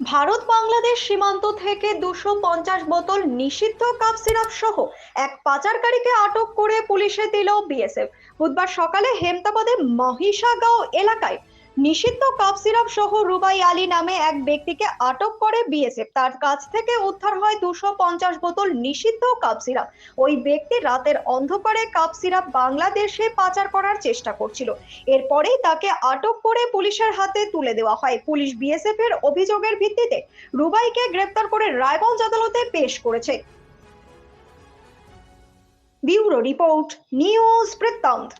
ভারত বাংলাদেশ সীমান্ত থেকে দুশো পঞ্চাশ বোতল নিষিদ্ধ কাপ সিরাপ সহ এক পাচারকারীকে আটক করে পুলিশে দিল বিএসএফ। বুধবার সকালে হেমতাবাদে মহিষাগাঁও এলাকায় নিষিদ্ধ কাপ সিরাপ সহ রুবাই আলী নামে এক ব্যক্তিকে আটক করে বিএসএফ। তার কাছ থেকে উদ্ধার হয় দুশো পঞ্চাশ বোতল নিষিদ্ধ কাপ সিরাপ। ওই ব্যক্তি রাতের অন্ধকারে কাপ সিরাপ বাংলাদেশে পাচার করার চেষ্টা করছিল। এরপরেই তাকে আটক করে পুলিশের হাতে তুলে দেওয়া হয়। পুলিশ বিএসএফ এর অভিযোগের ভিত্তিতে রুবাইকে গ্রেপ্তার করে রায়গঞ্জ আদালতে পেশ করেছে। ব্যুরো রিপোর্ট, নিউজ, বৃত্তান্ত।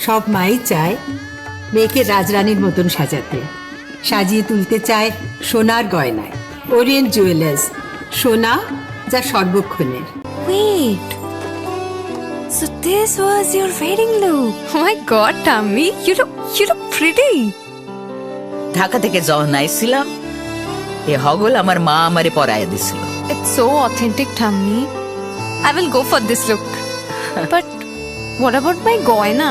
সব মাই চায় মেয়েকে রাজরানীর মতন সাজাতে। সাজিয়ে তুলতে চায় সোনার গয়নায়। ওরিয়েন্ট জুয়েলার্স সোনা যা সর্বক্ষণের। So this was your wedding look. Oh my god, Tommy, you Dhaka থেকে যখন আইছিলাম এ হগল আমার মা আমারে পরায় দিছিল। It's authentic tummy I will go for this look but what about my গয়না?